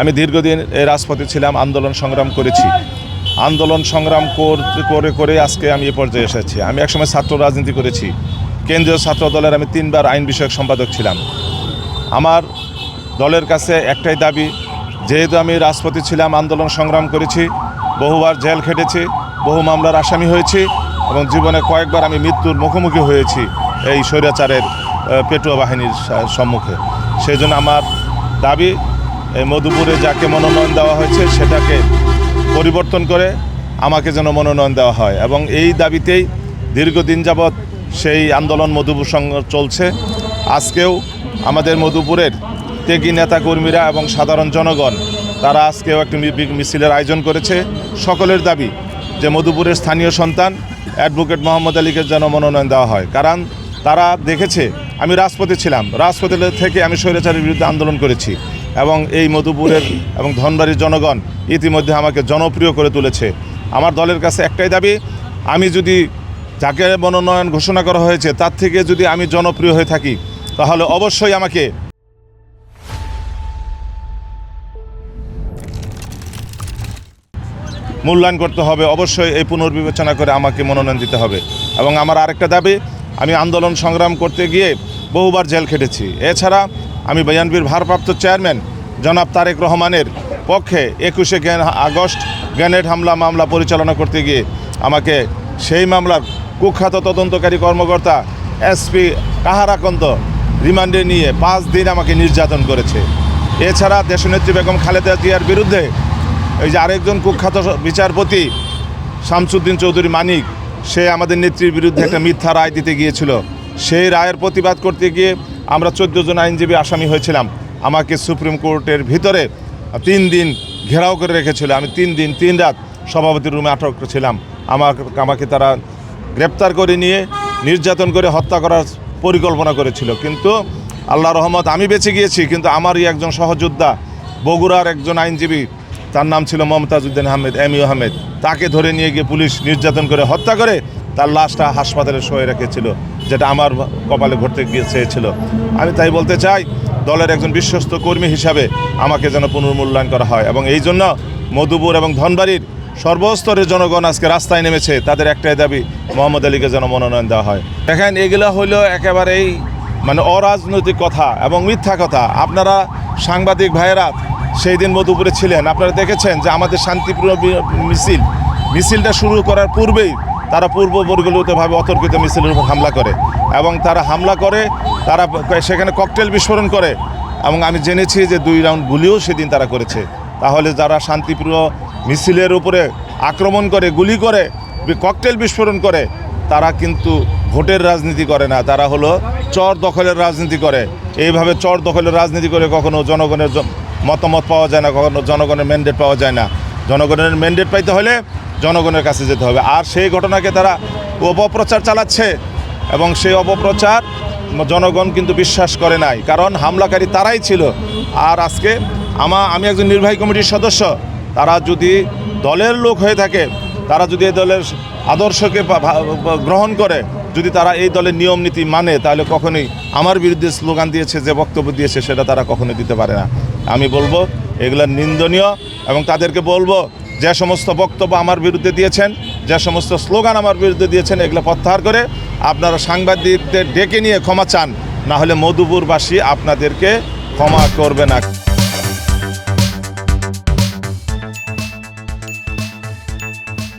আমি দীর্ঘদিন এই রাজপথে ছিলাম, আন্দোলন সংগ্রাম করেছি। আন্দোলন সংগ্রাম করে করে আজকে আমি এ পর্যায়ে এসেছি। আমি একসময় ছাত্র রাজনীতি করেছি। কেন্দ্রীয় ছাত্র দলের আমি তিনবার আইন বিষয়ক সম্পাদক ছিলাম। আমার দলের কাছে একটাই দাবি, যেহেতু আমি রাজপথে ছিলাম, আন্দোলন সংগ্রাম করেছি, বহুবার জেল খেটেছি, বহু মামলার আসামি হয়েছি এবং জীবনে কয়েকবার আমি মৃত্যুর মুখোমুখি হয়েছি এই স্বৈরাচারের পেটুয়া বাহিনীর সম্মুখে। সেই জন্য আমার দাবি মধুপুরে যাকে মনোনয়ন দেওয়া হয়েছে সেটাকে পরিবর্তন করে আমাকে যেন মনোনয়ন দেওয়া হয় এবং এই দাবিতেই দীর্ঘদিন যাবৎ সেই আন্দোলন মধুপুর চলছে। আজকেও আমাদের মধুপুরের ত্যাগী নেতাকর্মীরা এবং সাধারণ জনগণ, তারা আজকেও একটি মিছিলের আয়োজন করেছে। সকলের দাবি যে মধুপুরের স্থানীয় সন্তান অ্যাডভোকেট মোহাম্মদ আলীকে যেন মনোনয়ন দেওয়া হয়। কারণ তারা দেখেছে, আমি রাজপথে ছিলাম। রাজপথে থেকে আমি স্বৈরাচারের বিরুদ্ধে আন্দোলন করেছি। এবং এই মধুপুরের এবং ধনবাড়ির জনগণ ইতিমধ্যে আমাকে জনপ্রিয় করে তুলেছে। আমার দলের কাছে একটাই দাবি, আমি যদি যাকে মনোনয়ন ঘোষণা করা হয়েছে, তার থেকে যদি আমি জনপ্রিয় হয়ে থাকি, তাহলে অবশ্যই আমাকে মূল্যায়ন করতে হবে। অবশ্যই এই পুনর্বিবেচনা করে আমাকে মনোনয়ন দিতে হবে। এবং আমার আরেকটা দাবি, আমি আন্দোলন সংগ্রাম করতে গিয়ে বহুবার জেল খেটেছি। এছাড়া আমি বিএনপির ভারপ্রাপ্ত চেয়ারম্যান জনাব তারেক রহমানের পক্ষে একুশে আগস্ট গ্রেনেড হামলা মামলা পরিচালনা করতে গিয়ে আমাকে সেই মামলার কুখ্যাত তদন্তকারী কর্মকর্তা এসপি কাহারাকন্ত রিমান্ডে নিয়ে পাঁচ দিন আমাকে নির্যাতন করেছে। এছাড়া দেশনেত্রী বেগম খালেদা জিয়ার বিরুদ্ধে এই যে আরেকজন কুখ্যাত বিচারপতি শামসুদ্দিন চৌধুরী মানিক, সে আমাদের নেত্রীর বিরুদ্ধে একটা মিথ্যা রায় দিতে গিয়েছিল। সেই রায়ের প্রতিবাদ করতে গিয়ে আমরা চোদ্দ জন আইনজীবী আসামি হয়েছিলাম। আমাকে সুপ্রিম কোর্টের ভিতরে তিন দিন ঘেরাও করে রেখেছিল। আমি তিন দিন, তিন রাত সভাপতির রুমে আটক ছিলাম। আমার আমাকে তারা গ্রেপ্তার করে নিয়ে, নির্যাতন করে হত্যা করার পরিকল্পনা করেছিল। কিন্তু আল্লাহ রহমত, আমি বেঁচে গিয়েছি। কিন্তু আমারই একজন সহযোদ্ধা, বগুড়ার একজন আইনজীবী, তার নাম ছিল মমতাজ উদ্দিন আহমেদ, এম ইউ আহমেদ, তাকে ধরে নিয়ে গিয়ে পুলিশ নির্যাতন করে হত্যা করে তার লাশটা হাসপাতালে শোয়ে রেখেছিল, যেটা আমার কপালে ঘটতে গিয়ে চেয়েছিল। আমি তাই বলতে চাই, দলের একজন বিশ্বস্ত কর্মী হিসাবে আমাকে যেন পুনর্মূল্যায়ন করা হয় এবং এই জন্য মধুপুর এবং ধনবাড়ির সর্বস্তরের জনগণ আজকে রাস্তায় নেমেছে, তাদের একটাই দাবি, মোহাম্মদ আলীকে যেন মনোনয়ন দেওয়া হয়। দেখেন, এগুলো হইল একেবারেই মানে অরাজনৈতিক কথা এবং মিথ্যা কথা। আপনারা সাংবাদিক ভাইয়েরা সেই দিন মধুপুরে ছিলেন, আপনারা দেখেছেন যে আমাদের শান্তিপূর্ণ মিছিল, মিছিলটা শুরু করার পূর্বেই তারা পূর্ব পরিকল্পিতভাবে অতর্কিত মিছিলের উপর হামলা করে এবং তারা হামলা করে, তারা সেখানে ককটেল বিস্ফোরণ করে এবং আমি জেনেছি যে দুই রাউন্ড গুলিও সেদিন তারা করেছে। তাহলে যারা শান্তিপ্রিয় মিছিলের উপরে আক্রমণ করে, গুলি করে, ককটেল বিস্ফোরণ করে, তারা কিন্তু ভোটের রাজনীতি করে না। তারা হলো চর দখলের রাজনীতি করে। এইভাবে চর দখলের রাজনীতি করে কখনো জনগণের মতামত পাওয়া যায় না, কখনো জনগণের ম্যান্ডেট পাওয়া যায় না। জনগণের ম্যান্ডেট পাইতে হলে জনগণের কাছে যেতে হবে। আর সেই ঘটনাকে তারা অপপ্রচার চালাচ্ছে এবং সেই অপপ্রচার জনগণ কিন্তু বিশ্বাস করে নাই। কারণ হামলাকারী তারাই ছিল। আর আজকে আমা, আমি একজন নির্বাহী কমিটির সদস্য। তারা যদি দলের লোক হয়ে থাকে, তারা যদি এই দলের আদর্শকে গ্রহণ করে, যদি তারা এই দলের নিয়ম নীতি মানে তাহলে কখনোই আমার বিরুদ্ধে স্লোগান দিয়েছে, যে বক্তব্য দিয়েছে, সেটা তারা কখনোই দিতে পারে না। আমি বলব এগুলো নিন্দনীয় এবং তাদেরকে বলব, যে সমস্ত বক্তব্য আমার বিরুদ্ধে দিয়েছেন, যে সমস্ত স্লোগান আমার বিরুদ্ধে দিয়েছেন, এগুলো প্রত্যাহার করে আপনারা সাংবাদিকদের ডেকে নিয়ে ক্ষমা চান, না হলে মধুপুরবাসী আপনাদেরকে ক্ষমা করবে না।